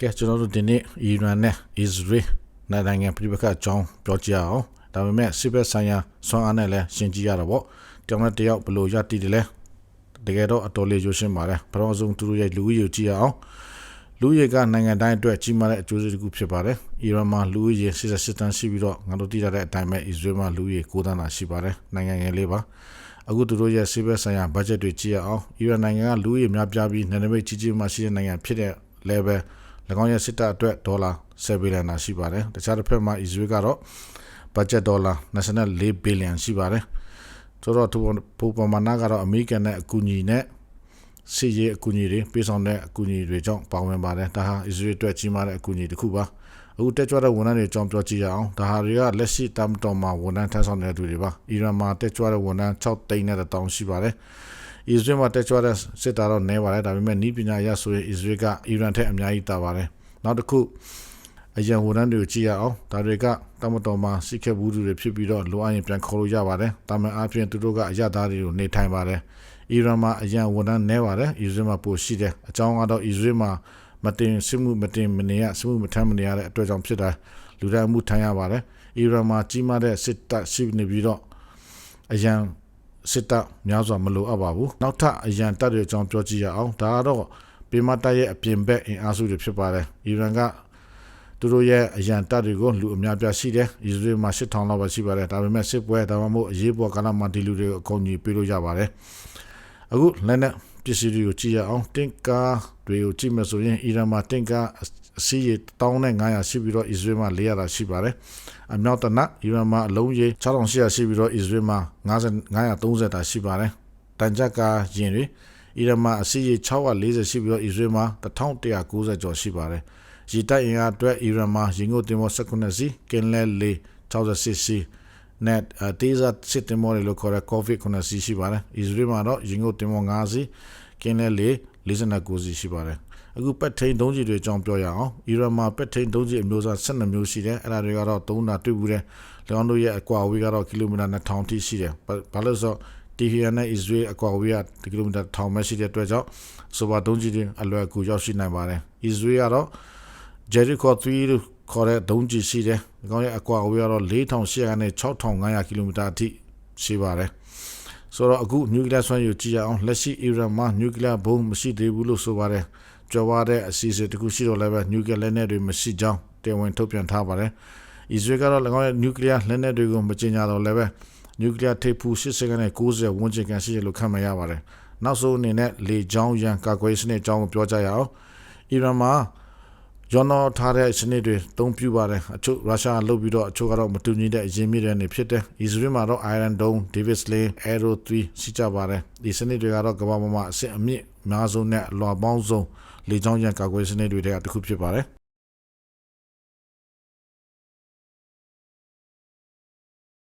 ကဲကျွန်တော်တို့ဒီနေ့အီရန်နဲ့အစ္စရေးနိုင်ငံပြည်ပခတ်အကြောင်းပြောကြရအောင်ဒါပေမဲ့စစ်ဘက်ဆိုင်ရာဆွမ်းအားနဲ့လည်းရှင်းကြည့်ရတော့ဗောတယောက်နဲ့တယောက်ဘယ်လိုရတည်တယ်လဲတကယ်တော့အတော်လေးရိုးရှင်းပါတယ်ပထမဆုံးသူတို့ရဲ့လူဦးရေကိုကြည့်ရအောင်လူဦးရေကနိုင်ငံတိုင်းအတွက်ကြီးမားတဲ့အကျိုးကျေးဇူးတစ်ခုဖြစ်ပါတယ်အီရန်မှာလူဦးရေ88တန်းရှိပြီးတော့ငါတို့သိရတဲ့အတိုင်းပဲအစ္စရေးမှာလူဦးရေ9တန်းသာရှိပါတယ်နိုင်ငံငယ်လေးပါအခုသူတို့ရဲ့စစ်ဘက်ဆိုင်ရာဘတ်ဂျက်တွေကြည့်ရအောင်အီရန်နိုင်ငံကလူဦးရေများပြားပြီးနယ်နိမိတ်ကြီးကြီးမှရှိတဲ့နိုင်ငံဖြစ်တဲ့ level ၎ င်းရဲ့စစ်တပ်အတွက်ဒေါ်လာ7ဘီလီယံရှိပါတယ်တခြားတစ်ဖက်မှာအစ္စရေးကတော့ budget ဒေါ်လာ national 4ဘီလီယံရှိပါတယ်ဆိုတော့သူပုံပမာဏကတော့အမေရိကန်နဲ့အကူအညီနဲ့စီရေးအကူအညီတွေပေးဆောင်တဲ့အကူအညီတွေကြောင့်ပါဝင်ပါတယ်ဒါဟာအစ္စရေးအတွက်ကြီးမားတဲ့အကူအညီတစ်ခုပါအခုတက်ကြွတဲ့ဝန်ထမ်းတွေအကြောင်းပြောကြည့်ရအောင်ဒါဟာတွေကလက်ရှိတမ်တော်မှာဝန်ထမ်းထမ်းဆောင်နေတဲ့သူတွေပါအီရန်မှာတက်ကြွတဲ့ဝန်ထမ်း6သိန်းနဲ့တောင်းရှိပါတယ် အစ္စရေးမှာတက်ကြွတဲ့စစ်သားတော့နည်းပါတယ်ဒါပေမဲ့နီးပညာရဆိုရင်အစ္စရေးကအီရန်ထက်အများကြီးတာပါတယ်နောက်တစ်ခုအရန်ဝန်ထမ်းတွေကိုကြည့်ရအောင်ဒါတွေကတမတော်မှာစိတ်ခဲ့ဘူးသူတွေဖြစ်ပြီးတော့လိုအပ်ရင်ပြန်ခေါ်လို့ရပါတယ်တာမန်အားဖြင့်သူတို့ကအရသားတွေကိုနေထိုင်ပါတယ်အီရန်မှာအရန်ဝန်ထမ်းနည်းပါတယ်အစ္စရေးမှာပိုရှိတယ်အကြောင်းကတော့အစ္စရေးမှာမတင်စစ်မှုမတင်မနေရစစ်မှုမထမ်းမနေရတဲ့အတွက်ကြောင့်ဖြစ်တာလူတိုင်းမှုထမ်းရပါတယ်အီရန်မှာကြီးမားတဲ့စစ်တပ်ရှိနေပြီးတော့အရန် စစ်တပ်များစွာမလိုအပ်ပါဘူးနောက်ထပ်အရန်တပ်တွေအကြောင်းပြောကြည့်ရအောင်ဒါကတော့ပေမတပ်ရဲ့အပြင်ဘက်အင်အားစုတွေဖြစ်ပါတယ်အီရန်ကသူတို့ရဲ့အရန်တပ်တွေကိုလူအများပြားရှိတယ်အစ္စရေးမှာ8000လောက်ပဲရှိပါတယ်ဒါပေမဲ့စစ်ပွဲဒါမှမဟုတ်အရေးပေါ်ကာလမှာဒီလူတွေကိုအကုန်ကြီးပေးလို့ရပါတယ်အခုလည်းနဲ့ပစ္စည်းတွေကိုကြည့်ရအောင်တင်ကာတွေကိုကြည့်မယ်ဆိုရင်အီရန်မှာတင်ကာ အစီးရီ1500ရှိပြီးတော့အစ္စရေးမှာ400ရှိပါတယ်အမြောက်တနအီရန်မှာအလုံးကြီး6800ရှိပြီးတော့အစ္စရေးမှာ90 930တာရှိပါတယ်တန်ကြပ်ကာရင်တွေအီရန်မှာအစီးရီ640ရှိပြီးတော့အစ္စရေးမှာ1190ကျော်ရှိပါတယ်ရည်တိုက်အင်အားအတွက်အီရန်မှာရင်ငုတ်တင်မော18စီကင်လဲလေ68စီ net တေးစားစစ်တင်မောလို့ခေါ်တဲ့ covid 9စီရှိပါတယ်အစ္စရေးမှာတော့ရင်ငုတ်တင်မော9စီကင်လဲလေ49စီရှိပါတယ် အခုပက်ထိန်ဒုံးကြီးတွေအကြောင်းပြောရအောင်အီရန်မှာပက်ထိန်ဒုံးကြီးအမျိုးအစား12မျိုးရှိတယ်အဲ့ဒါတွေကတော့သုံးတာတွေ့ဘူးတယ်၎င်းတို့ရဲ့အကွာအဝေးကတော့ကီလိုမီတာ2000ထိရှိတယ်ဘာလို့ဆိုတီဟီယန်နဲ့အစ္စရေးအကွာအဝေးကကီလိုမီတာ1000ပဲရှိတဲ့အတွက်ကြောင့်ဆိုပါဒုံးကြီးတွေအလွယ်ကူရောက်ရှိနိုင်ပါတယ်အစ္စရေးကတော့ Jericho 3လို့ခေါ်တဲ့ဒုံးကြီးရှိတယ်။ဒီကောင်ရဲ့အကွာအဝေးကတော့4800ကနေ6500ကီလိုမီတာအထိရှိပါတယ်။ ဆိုတော့အခုနျူကလ িয়ার ဆွမ်းရည်ကြည့်ရအောင်လက်ရှိအီရန်မှာနျူကလ িয়ার ဘုံမရှိသေးဘူးလို့ဆိုပါတယ်။ကြော်ပါတဲ့အစီအစဉ်တခုရှိတော့လည်းပဲနျူကလ িয়ারလက်နက်တွေမရှိကြောင်းတင်ဝင်ထုတ်ပြန်ထားပါတယ်။အစ္စရေးကတော့၎င်းရဲ့နျူကလ িয়ার လက်နက်တွေကိုမကြေညာတော့လည်းပဲနျူကလ িয়ার ထိပ်ဖူး80ကနေ90ဝန်းကျင်ကန်ရှိရလို့ခံမရပါတယ်။နောက်ဆုံးအနေနဲ့လေကြောင်းရန်ကာကွယ်စနစ်အကြောင်းကိုပြောကြရအောင်။အီရန်မှာ ရောနော်ထားတဲ့စနစ်တွေတုံးပြပါတယ်အချို့ရုရှားလုတ်ပြီးတော့အချို့ကတော့မတူညီတဲ့အရင်မြစ်တွေနေဖြစ်တယ်အစ္စရေးမှာတော့ Iron Dome David Sling Arrow 3ရှိကြပါတယ်ဒီစနစ်တွေကတော့ကမ္ဘာပေါ်မှာအဆင့်အမြင့်အများဆုံးနဲ့လွှာပေါင်းဆုံးလေကြောင်းရန်ကာကွယ်စနစ်တွေတည်းကတစ်ခုဖြစ်ပါတယ်